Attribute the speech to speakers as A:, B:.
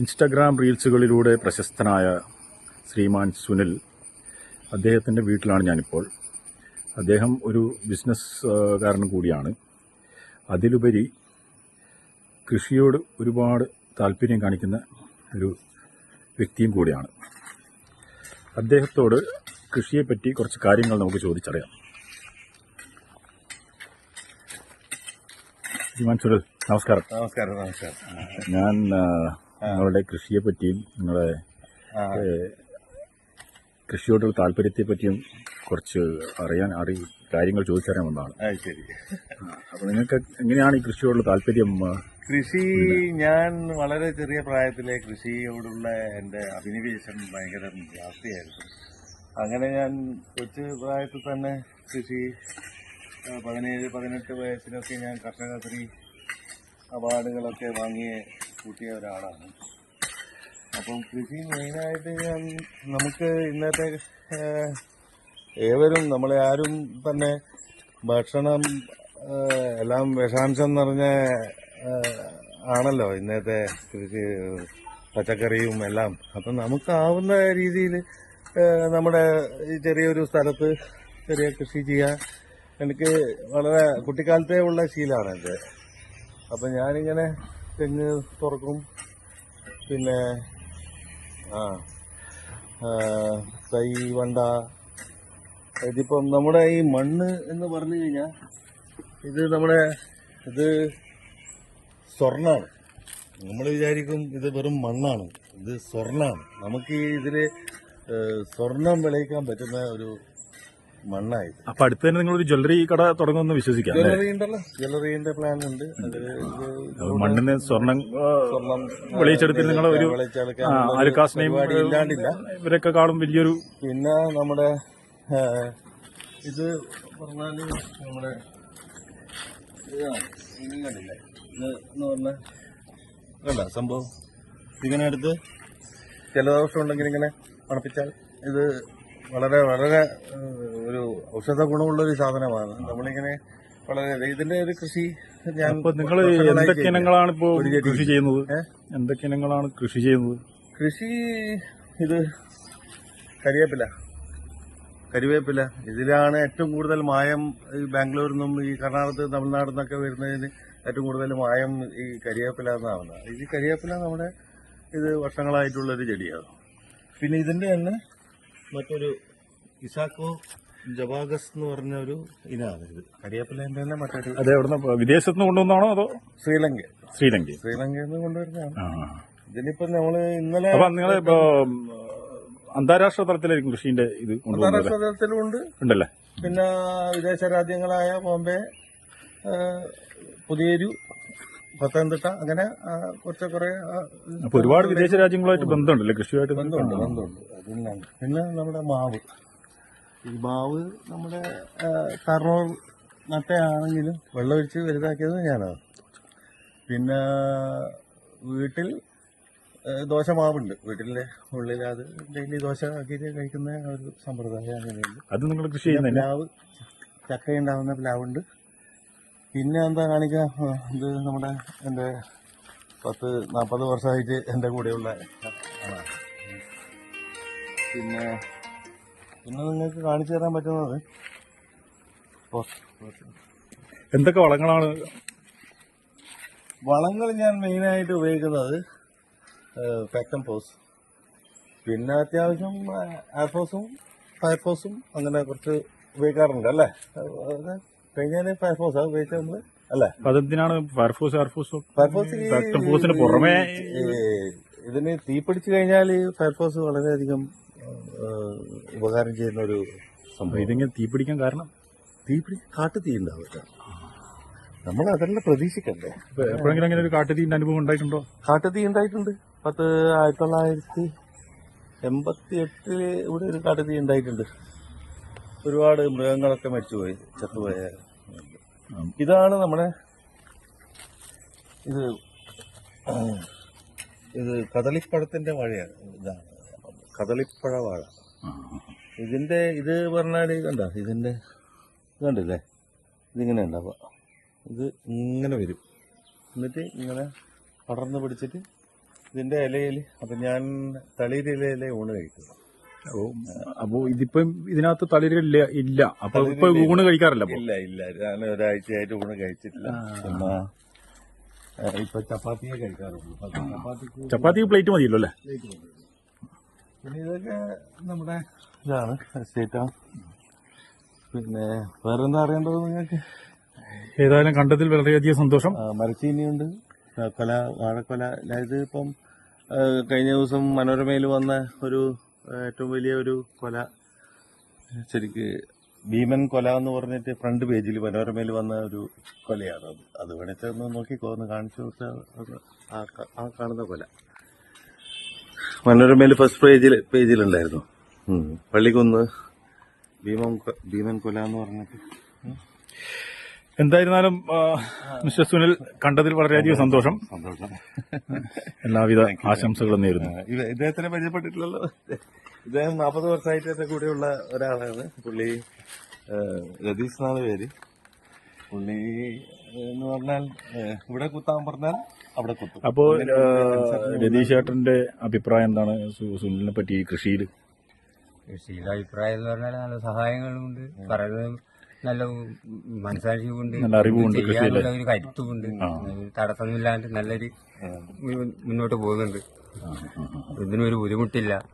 A: Instagram റീൽസുകളിലൂടെ പ്രശസ്തനായ ശ്രീമാൻ സുനിൽ അദ്ദേഹത്തിന്റെ വീട്ടിലാണ് ഞാനിപ്പോൾ. അദ്ദേഹം ഒരു ബിസിനസ് കാരനും കൂടിയാണ്. അതിലുപരി കൃഷിയോട് ഒരുപാട് താല്പര്യം കാണിക്കുന്ന ഒരു വ്യക്തിയും കൂടിയാണ്. അദ്ദേഹത്തോട് കൃഷിയെപ്പറ്റി കുറച്ച് കാര്യങ്ങൾ നമുക്ക് ചോദിച്ചറിയാം. ശ്രീമാൻ സുനിൽ നമസ്കാരം.
B: നമസ്കാരം നമസ്കാരം.
A: ഞാൻ നിങ്ങളുടെ കൃഷിയെ പറ്റിയും നിങ്ങളുടെ കൃഷിയോടുള്ള താല്പര്യത്തെ പറ്റിയും കുറച്ച് അറിയാൻ അറി കാര്യങ്ങൾ ചോദിച്ചറിയാൻ വന്നതാണ്.
B: ശരി.
A: അപ്പോൾ നിങ്ങൾക്ക് എങ്ങനെയാണ് ഈ കൃഷിയോടുള്ള താല്പര്യം
B: കൃഷി ഞാൻ വളരെ ചെറിയ പ്രായത്തിലെ കൃഷിയോടുള്ള എന്റെ അഭിനിവേശം ഭയങ്കര ജാസ്തിയായിരുന്നു. അങ്ങനെ ഞാൻ കൊച്ചു പ്രായത്തിൽ തന്നെ കൃഷി പതിനേഴ് പതിനെട്ട് വയസ്സിലൊക്കെ ഞാൻ കർഷകശ്രീ അവാർഡുകളൊക്കെ വാങ്ങി കൂട്ടിയ ഒരാളാണ്. അപ്പം കൃഷി മെയിനായിട്ട് ഞാൻ നമുക്ക് ഇന്നത്തെ ഏവരും നമ്മളെ ആരും തന്നെ ഭക്ഷണം എല്ലാം വിഷാംശം നിറഞ്ഞ ആണല്ലോ ഇന്നത്തെ കൃഷി പച്ചക്കറിയും എല്ലാം. അപ്പം നമുക്കാവുന്ന രീതിയിൽ നമ്മുടെ ചെറിയൊരു സ്ഥലത്ത് ചെറിയ കൃഷി ചെയ്യാൻ എനിക്ക് വളരെ കുട്ടിക്കാലത്തേ ഉള്ള ശീലമാണ് എന്റെ അപ്പം ഞാനിങ്ങനെ തെങ്ങ് തുറക്കും. പിന്നെ ആ തൈ വണ്ട. ഇതിപ്പം നമ്മുടെ ഈ മണ്ണ് എന്ന് പറഞ്ഞു കഴിഞ്ഞാൽ ഇത് നമ്മുടെ ഇത് സ്വർണമാണ് നമ്മൾ വിചാരിക്കും ഇത് വെറും മണ്ണാണ്. ഇത് സ്വർണമാണ് നമുക്ക് ഇതിൽ സ്വർണം വിളയിക്കാൻ പറ്റുന്ന ഒരു മണ്ണായത്.
A: അപ്പൊ അടുത്ത് തന്നെ നിങ്ങൾ ഒരു ജ്വല്ലറി കട തുടങ്ങുമെന്ന് വിശ്വസിക്കാം അല്ലേ?
B: ജ്വല്ലറി ഉണ്ടല്ലോ. ജ്വല്ലറിന്റെ പ്ലാൻ ഉണ്ട്.
A: മണ്ണിന് സ്വർണം
B: സ്വർണം
A: വിളയിച്ചെടുത്തിൽ നിങ്ങൾ ഒരു അലുക്കാസിനെയും
B: ഇല്ലാണ്ടില്ല.
A: ഇവരൊക്കെ കാണും വലിയൊരു
B: പിന്നെ നമ്മുടെ ഇത് പറഞ്ഞാൽ നമ്മുടെ ഇതാണ് ഇത് കണ്ടില്ലേ? ഇത് എന്ന് കണ്ട സംഭവം ഇങ്ങനെ എടുത്ത് ജലദോഷം ഉണ്ടെങ്കിൽ ഇങ്ങനെ മണപ്പിച്ചാൽ ഇത് വളരെ വളരെ ഒരു ഔഷധ ഗുണമുള്ള ഒരു സാധനമാണ്. നമ്മളിങ്ങനെ വളരെ ഇതിന്റെ ഒരു കൃഷി ഞാൻ
A: നിങ്ങൾ എന്തൊക്കെ. ഇനങ്ങളാണ് ഇപ്പോ
B: ഒരു
A: കൃഷി ചെയ്യുന്നത്? എന്തൊക്കെ ഇനങ്ങളാണ് കൃഷി ചെയ്യുന്നത്?
B: കൃഷി ഇത് കരിവേപ്പില. കരിവേപ്പില. ഇതിലാണ് ഏറ്റവും കൂടുതൽ മായം ഈ ബാംഗ്ലൂരിൽ നിന്നും ഈ കർണാടക തമിഴ്നാട് നിന്നൊക്കെ വരുന്നതിന് ഏറ്റവും കൂടുതൽ മായം ഈ കരിവേപ്പില എന്നാണ് ഈ കരിവേപ്പില നമ്മുടെ ഇത് വർഷങ്ങളായിട്ടുള്ളൊരു ചെടിയാണ്. പിന്നെ ഇതിന്റെ തന്നെ മറ്റൊരു ഇസാക്കോ ജവാഗസ് എന്ന് പറഞ്ഞ ഒരു ഇനാണ് ഇത്. കരിയാപ്പിലേന്റെ തന്നെ മറ്റൊരു
A: അതെ എവിടെ വിദേശത്ത് നിന്ന് കൊണ്ടുവന്നാണോ അതോ?
B: ശ്രീലങ്ക.
A: ശ്രീലങ്ക
B: ശ്രീലങ്കയിൽ നിന്ന് കൊണ്ടുവരുന്നതാണ്.
A: ഇതിലിപ്പോ
B: ഇതിനിപ്പോ നമ്മൾ ഇന്നലെ
A: അപ്പൊ നിങ്ങൾ ഇപ്പോ അന്താരാഷ്ട്ര തലത്തിലായിരിക്കും കൃഷിന്റെ ഇത്
B: അന്താരാഷ്ട്ര തലത്തിലും ഉണ്ട്.
A: ഉണ്ടല്ലേ?
B: പിന്നെ വിദേശ രാജ്യങ്ങളായ ബോംബെ പുതിയൊരു പത്തനംതിട്ട അങ്ങനെ കുറച്ച് കുറെ
A: അപ്പൊ ഒരുപാട് വിദേശ രാജ്യങ്ങളുമായിട്ട് ബന്ധമുണ്ടല്ലേ? കൃഷിയുമായിട്ട്
B: ബന്ധമുണ്ട് ബന്ധമുണ്ട്? അതെല്ലാം പിന്നെ നമ്മുടെ മാവ്. ഈ മാവ് നമ്മുടെ ആ, കറൂർ നട്ടയാണെങ്കിലും വെള്ളമൊഴിച്ച് വലുതാക്കിയത് ഞാനാണ്. പിന്നെ വീട്ടിൽ ദോശ മാവുണ്ട്. വീട്ടിലെ ഉള്ളിൽ അത് ഡെയിലി ദോശ ആക്കിയിട്ട് കഴിക്കുന്ന ഒരു സമ്പ്രദായം അങ്ങനെയുണ്ട്.
A: അത് നിങ്ങൾ കൃഷി ചെയ്യുന്ന
B: പ്ലാവ് ചക്ക ഉണ്ടാവുന്ന പ്ലാവുണ്ട്. പിന്നെ എന്താ കാണിക്കുക ഇത് നമ്മുടെ എന്റെ പത്ത് നാൽപ്പത് വർഷമായിട്ട് എന്റെ കൂടെയുള്ള. പിന്നെ പിന്നെ നിങ്ങൾക്ക് കാണിച്ചു തരാൻ പറ്റുന്നത്
A: എന്തൊക്കെ വളങ്ങളാണ്?
B: വളങ്ങൾ ഞാൻ മെയിനായിട്ട് ഉപയോഗിക്കുന്നത് പെക്കൻ പോസ്. പിന്നെ അത്യാവശ്യം എയർഫോഴ്സും ഫയർഫോസും അങ്ങനെ കുറച്ച് ഉപയോഗിക്കാറുണ്ട് അല്ലേ? അത് ഫയർഫോഴ്സ് ആ ഉപയോഗിച്ചത് നമ്മൾ അല്ലേ?
A: അതെന്തിനാണ് ഫയർഫോഴ്സ്
B: ഫയർഫോഴ്സ് ഈ-
A: ഫയർഫോഴ്സിന് പുറമെ
B: ഇതിന് തീ പിടിച്ചു കഴിഞ്ഞാൽ ഫയർഫോഴ്സ് വളരെയധികം ഉപകാരം ചെയ്യുന്ന ഒരു സംഭവം.
A: ഇതിങ്ങനെ തീ പിടിക്കാൻ കാരണം?
B: തീ പിടിച്ച് കാട്ടു തീ ഉണ്ടാവില്ല നമ്മൾ അതെല്ലാം പ്രതീക്ഷിക്കണ്ടേ?
A: എപ്പോഴെങ്കിലും അങ്ങനെ ഒരു കാട്ടുതീന്റെ അനുഭവം ഉണ്ടായിട്ടുണ്ടോ?
B: കാട്ടുതീ ഉണ്ടായിട്ടുണ്ട്. പത്ത് ആയിരത്തി തൊള്ളായിരത്തി എൺപത്തി എട്ടിൽ ഇവിടെ ഒരു കാട്ടുതീ ഉണ്ടായിട്ടുണ്ട്. ഒരുപാട് മൃഗങ്ങളൊക്കെ മരിച്ചുപോയി ചത്തുപോയ ഇതാണ് നമ്മുടെ ഇത് ഇത് കദളിപ്പഴത്തിന്റെ വഴയാണ്. ഇതാണ് കദളിപ്പഴ വാഴ ഇതിന്റെ ഇത് പറഞ്ഞാൽ കണ്ട? ഇതിന്റെ കണ്ടില്ലേ? ഇതിങ്ങനെ ഉണ്ടാവുക ഇത് ഇങ്ങനെ വരും. എന്നിട്ട് ഇങ്ങനെ പടർന്ന് പിടിച്ചിട്ട് ഇതിന്റെ ഇലയിൽ അപ്പൊ ഞാൻ തളിരിലയിലെ ഊണ്
A: കഴിക്കുന്നു അപ്പോ ഇതിപ്പം ഇതിനകത്ത് തളിരില്ല ഇല്ല. അപ്പൊ ഇപ്പൊ ഊണ് കഴിക്കാറില്ല
B: ഇല്ല ഇല്ല. ഞാൻ ഒരാഴ്ചയായിട്ട് ഊണ് കഴിച്ചിട്ടില്ല. ഇപ്പൊ ചപ്പാത്തിയെ കഴിക്കാറുള്ളൂ.
A: ചപ്പാത്തി പ്ലേറ്റ് മതിയല്ലോ അല്ലേ?
B: പിന്നെ ഇതൊക്കെ നമ്മുടെ ഇതാണ് എസ്റ്റേറ്റാണ് പിന്നെ വേറെന്താ അറിയേണ്ടത് നിങ്ങൾക്ക്?
A: ഏതായാലും കണ്ടതിൽ വളരെയധികം സന്തോഷം.
B: മരച്ചീനിയുണ്ട്. കൊല വാഴക്കൊല. അതായത് ഇപ്പം കഴിഞ്ഞ ദിവസം മനോരമയിൽ വന്ന ഒരു ഏറ്റവും വലിയ ഒരു കൊല. ശരിക്ക് ഭീമൻ കൊല എന്ന് പറഞ്ഞിട്ട് ഫ്രണ്ട് പേജിൽ മനോരമയിൽ വന്ന ഒരു കൊലയാണ് അത്. അത് വേണമെച്ചാൽ ഒന്ന് നോക്കിക്കോ ഒന്ന് കാണിച്ചു കൊടുത്താൽ ആ കാണുന്ന കൊല. മനോരമയിൽ ഫസ്റ്റ് പേജിൽ പേജിലുണ്ടായിരുന്നു പള്ളിക്കൊന്ന് ഭീമൻ ഭീമൻ കൊല എന്ന് പറഞ്ഞിട്ട്.
A: എന്തായിരുന്നാലും മിസ്റ്റർ സുനിൽ കണ്ടതിൽ വളരെയധികം സന്തോഷം.
B: സന്തോഷം.
A: എല്ലാവിധ ആശംസകളും നേരുന്നു.
B: ഇദ്ദേഹത്തിനെ പരിചയപ്പെട്ടിട്ടില്ലല്ലോ ഇദ്ദേഹം നാൽപ്പത് വർഷമായിട്ട് എന്റെ കൂടെയുള്ള ഒരാളാണ്. പുള്ളി രതീഷ് എന്നാണ് പേര്. പുള്ളി എന്ന് പറഞ്ഞാൽ ഇവിടെ കുത്താൻ പറഞ്ഞാൽ അവിടെ കുത്തും.
A: അപ്പോ രതീഷ് ഏട്ടന്റെ അഭിപ്രായം എന്താണ്? സുനിലിനെ പറ്റി കൃഷിയിൽ.
C: കൃഷിയിലെ അഭിപ്രായം എന്ന് പറഞ്ഞാൽ നല്ല സഹായങ്ങളുമുണ്ട് പറയുന്നത് നല്ല മനസാക്ഷിയുമുണ്ട്
A: നല്ല അറിവുമുണ്ട്
C: ചെയ്യാനുള്ള ഒരു കരുത്തുമുണ്ട്. തടസ്സമില്ലാണ്ട് നല്ലൊരു മുന്നോട്ട് പോകുന്നുണ്ട്. ഇതിനൊരു ബുദ്ധിമുട്ടില്ല.